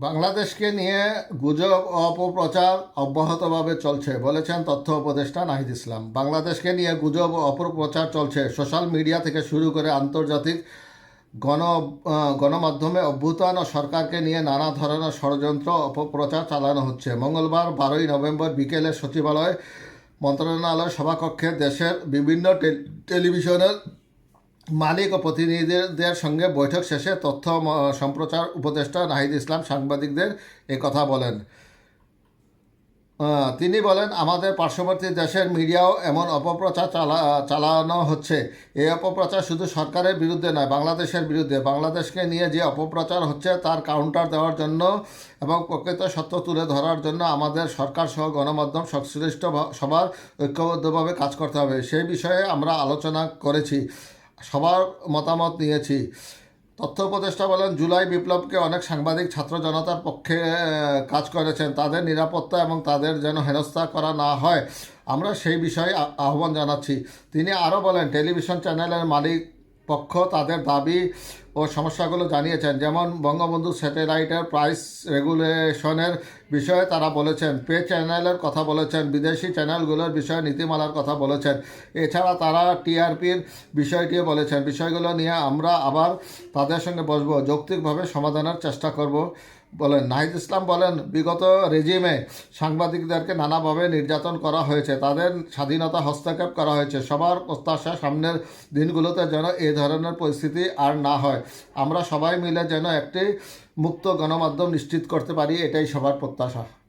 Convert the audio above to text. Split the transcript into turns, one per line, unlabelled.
বাংলাদেশকে নিয়ে গুজব, অপপ্রচার অব্যাহতভাবে চলছে বলেছেন তথ্য উপদেষ্টা নাহিদ ইসলাম। বাংলাদেশকে নিয়ে গুজব, অপপ্রচার চলছে। সোশ্যাল মিডিয়া থেকে শুরু করে আন্তর্জাতিক গণ গণমাধ্যমে অভ্যুত্থান ও সরকারকে নিয়ে নানা ধরনের ষড়যন্ত্র, অপপ্রচার চালানো হচ্ছে। মঙ্গলবার, বারোই নভেম্বর বিকেলে সচিবালয় মন্ত্রণালয় সভাকক্ষে দেশের বিভিন্ন টেল- টেলিভিশনের মালিক ও প্রতিনিধিদের সঙ্গে বৈঠক শেষে তথ্য সম্প্রচার উপদেষ্টা নাহিদ ইসলাম সাংবাদিকদের এ কথা বলেন। তিনি বলেন, আমাদের পার্শ্ববর্তী দেশের মিডিয়াও এমন অপপ্রচার চালা, চালানো হচ্ছে। এই অপপ্রচার শুধু সরকারের বিরুদ্ধে নয়, বাংলাদেশের বিরুদ্ধে। বাংলাদেশকে নিয়ে যে অপপ্রচার হচ্ছে তার কাউন্টার দেওয়ার জন্য এবং প্রকৃত সত্য তুলে ধরার জন্য আমাদের সরকার সহ গণমাধ্যম সংশ্লিষ্ট সবার ঐক্যবদ্ধভাবে কাজ করতে হবে। সেই বিষয়ে আমরা আলোচনা করেছি। সবার মতামত নিয়েছি। তথ্য উপদেষ্টা বলেন, জুলাই বিপ্লবকে অনেক সাংবাদিক, ছাত্র জনতার পক্ষে কাজ করেছেন। তাদের নিরাপত্তা এবং তাদের যেন হেনস্থা করা না হয়, আমরা সেই বিষয়ে আহ্বান জানাচ্ছি। তিনি আরও বলেন, টেলিভিশন চ্যানেলের মালিক পক্ষ তাদের দাবি ও সমস্যাগুলো জানিয়েছেন। যেমন বঙ্গবন্ধু স্যাটেলাইটের প্রাইস রেগুলেশনের বিষয়ে তারা বলেছেন, পে চ্যানেলের কথা বলেছেন, বিদেশি চ্যানেলগুলোর বিষয়ে নীতিমালার কথা বলেছেন। এছাড়া তারা টিআরপির বিষয়টিও বলেছেন, বিষয়গুলো নিয়ে আমরা আবার তাদের সঙ্গে বসবো, যৌক্তিকভাবে সমাধানের চেষ্টা করব। বলেন, নাহিদ ইসলাম বলেন, বিগত রেজিমে সাংবাদিকদেরকে নানাভাবে নির্যাতন করা হয়েছে। তাদের স্বাধীনতা হস্তক্ষেপ করা হয়েছে। সবার প্রত্যাশা সামনের দিনগুলোতে যেন এই ধরনের পরিস্থিতি আর না হয়। আমরা সবাই মিলে যেন একটি মুক্ত গণমাধ্যম নিশ্চিত করতে পারি, এটাই সবার প্রত্যাশা।